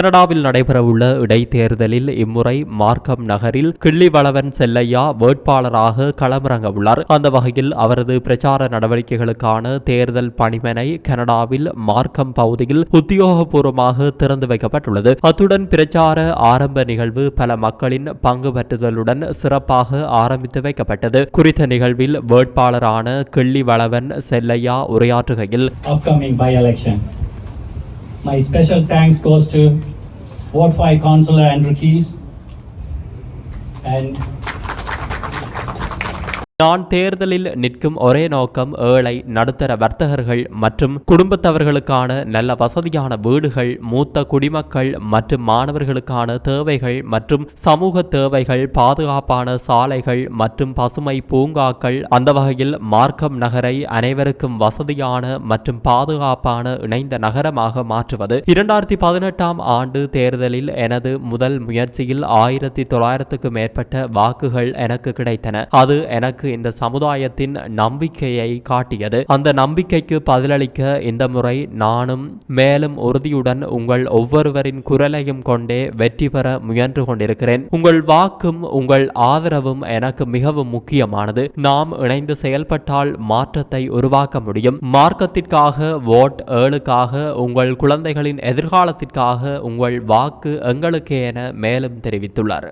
கனடாவில் நடைபெறவுள்ள இடைத்தேர்தலில் இம்முறை மார்க்கம் நகரில் கிள்ளிவளவன் செல்லையா வேட்பாளராக களமிறங்க உள்ளார் அந்த வகையில் அவரது பிரச்சார நடவடிக்கைகளுக்கான தேர்தல் பணிமனை கனடாவில் மார்க்கம் பகுதியில் உத்தியோகபூர்வமாக திறந்து வைக்கப்பட்டுள்ளது அத்துடன் பிரச்சார ஆரம்ப நிகழ்வு பல மக்களின் பங்கு பற்றுதலுடன் சிறப்பாக ஆரம்பித்து வைக்கப்பட்டது குறித்த நிகழ்வில் வேட்பாளரான கிள்ளிவளவன் செல்லையா உரையாற்றுகையில் upcoming by-election. My special thanks goes to Ward 5 Councillor Andrew Keys and நான் தேர்தலில் நிற்கும் ஒரே நோக்கம் ஏழை நடுத்தர வர்த்தகர்கள் மற்றும் குடும்பத்தவர்களுக்கான நல்ல வசதியான வீடுகள் மூத்த குடிமக்கள் மற்றும் மாணவர்களுக்கான தேவைகள் மற்றும் சமூக தேவைகள் பாதுகாப்பான சாலைகள் மற்றும் பசுமை பூங்காக்கள் அந்த வகையில் மார்க்கம் நகரை அனைவருக்கும் வசதியான மற்றும் பாதுகாப்பான இணைந்த நகரமாக மாற்றுவது. இரண்டாயிரத்தி பதினெட்டாம் ஆண்டு தேர்தலில் எனது முதல் முயற்சியில் ஆயிரத்தி தொள்ளாயிரத்துக்கு மேற்பட்ட வாக்குகள் எனக்கு கிடைத்தன. அது எனக்கு இந்த சமுதாயத்தின் நம்பிக்கையை காட்டியது. அந்த நம்பிக்கைக்கு பதிலளிக்க இந்த முறை நானும் மேலும் உறுதியுடன் உங்கள் ஒவ்வொருவரின் குரலையும் கொண்டே வெற்றி பெற முயன்று கொண்டிருக்கிறேன். உங்கள் வாக்கும் உங்கள் ஆதரவும் எனக்கு மிகவும் முக்கியமானது. நாம் இணைந்து செயல்பட்டால் மாற்றத்தை உருவாக்க முடியும். மார்க்கத்திற்காக வோட் ஏழுக்காக உங்கள் குழந்தைகளின் எதிர்காலத்திற்காக உங்கள் வாக்கு எங்களுக்கே என மேலும் தெரிவித்துள்ளார்.